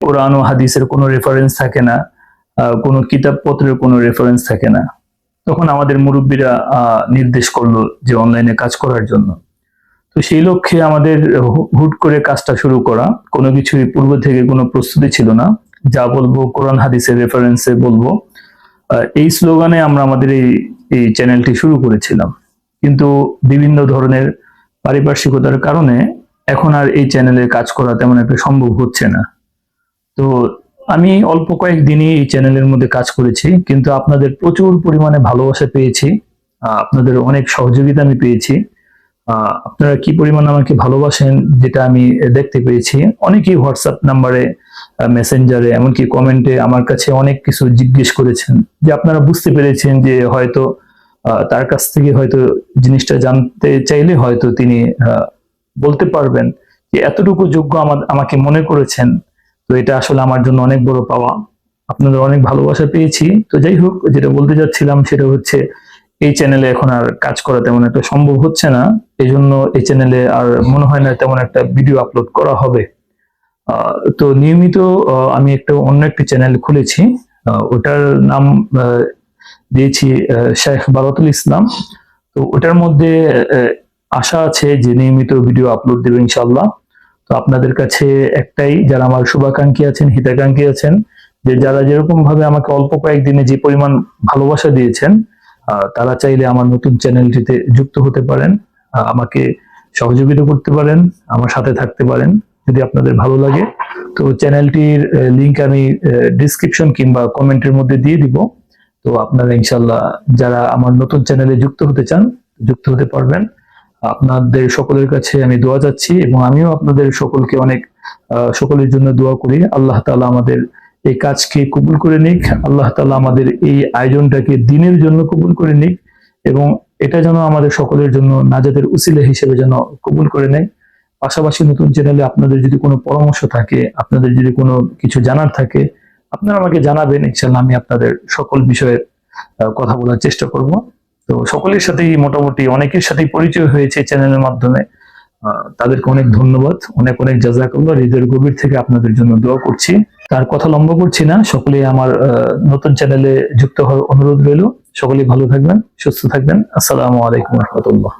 কোরআন ও হাদিসের কোনো রেফারেন্স থাকে না কোনো কিতাবপত্রের কোনো রেফারেন্স থাকে না। তখন আমাদের মুরব্বীরা নির্দেশ করল যে অনলাইনে কাজ করার জন্য। তো সেই লক্ষ্যে আমাদের হুট করে কাজটা শুরু করা। কোনো কিছুই পূর্ব থেকে কোনো প্রস্তুতি ছিল না। যা বলব কোরআন, হাদিসের রেফারেন্সে বলব। এই স্লোগানে আমরা আমাদের এই এই চ্যানেলটি শুরু করেছিলাম। কিন্তু বিভিন্ন ধরনের পারিপার্শ্বিকতার কারণে এখন আর এই চ্যানেলে কাজ করা তেমন একটা সম্ভব হচ্ছে না। তো আমি অল্প কয়েকদিনই এই চ্যানেলের মধ্যে কাজ করেছি, কিন্তু আপনাদের প্রচুর পরিমাণে ভালোবাসা পেয়েছি আপনাদের অনেক সহযোগিতা আমি পেয়েছি। আপনারা কি পরিমাণ আমাকে ভালোবাসেন যেটা আমি দেখতে পেয়েছি, অনেকেই হোয়াটসঅ্যাপ নাম্বারে মেসেঞ্জারে, এমনকি কমেন্টে আমার কাছে অনেক কিছু জিজ্ঞেস করেছেন, যে আপনারা বুঝতে পেরেছেন যে হয়তো তার কাছ থেকে হয়তো জিনিসটা জানতে চাইলে হয়তো তিনি বলতে পারবেন যে এতটুকু যোগ্য আমাকে মনে করেছেন। তো এটা আসলে আমার জন্য অনেক বড় পাওয়া। আপনাদের অনেক ভালোবাসা পেয়েছি। তো যাই হোক, যেটা বলতে যাচ্ছিলাম সেটা হচ্ছে, এই চ্যানেলে এখন আর কাজ করা তেমন একটা সম্ভব হচ্ছে না। এই জন্য এই চ্যানেলে আর মনে হয় না তেমন একটা ভিডিও আপলোড করা হবে। তো নিয়মিত আমি একটা অন্য একটি চ্যানেল খুলেছি। ওটার নাম দিয়েছি শেখ বারাতুল ইসলাম। তো ওটার মধ্যে আশা আছে যে নিয়মিত ভিডিও আপলোড দেবে ইনশাল্লাহ তো আপনাদের কাছে একটাই, যারা আমার শুভাকাঙ্ক্ষী আছেন, হিতাকাঙ্ক্ষী আছেন, যে যারা যেরকম ভাবে আমাকে অল্প কয়েকদিনে যে পরিমাণ ভালোবাসা দিয়েছেন তারা চাইলে আমার নতুন চ্যানেলটিতে যুক্ত হতে পারেন আমাকে সহযোগিতা করতে পারেন, আমার সাথে থাকতে পারেন, যদি আপনাদের ভালো লাগে। তো চ্যানেলটির লিংক আমি ডিসক্রিপশন কিংবা কমেন্টের মধ্যে দিয়ে দিব। তো আপনারা ইনশাল্লাহ যারা আমার নতুন চ্যানেলে যুক্ত হতে চান, যুক্ত হতে পারবেন। আপনাদের সকলের কাছে আমি দোয়া চাচ্ছি এবং আমিও আপনাদের সকলকে অনেক সকলের জন্য দোয়া করি। আল্লাহ তালা আমাদের এই কাজকে কবুল করে নিক। আল্লাহ তালা আমাদের এই আয়োজনটাকে দিনের জন্য কবুল করে নিক এবং এটা যেন আমাদের সকলের জন্য নাজাদের উসিলা হিসেবে যেন কবুল করে নেয়। পাশাপাশি নতুন চ্যানেলে আপনাদের যদি কোনো পরামর্শ থাকে, আপনাদের যদি কোনো কিছু জানার থাকে, আপনারা আমাকে জানাবেন। ইনশাল্লাহ আমি আপনাদের সকল বিষয়ে কথা বলার চেষ্টা করব। তো সকলের সাথেই মোটামুটি অনেকের সাথেই পরিচয় হয়েছে চ্যানেলের মাধ্যমে। তাদেরকে অনেক ধন্যবাদ, অনেক অনেক জাজাকাল্লাহ, হৃদয়ের গভীর থেকে আপনাদের জন্য দোয়া করছি। তার কথা লম্ব করছি না সকলে আমার নতুন চ্যানেলে যুক্ত হওয়ার অনুরোধ রইল। সকলেই ভালো থাকবেন, সুস্থ থাকবেন। আসসালামু আলাইকুম রহমতুল্লাহ।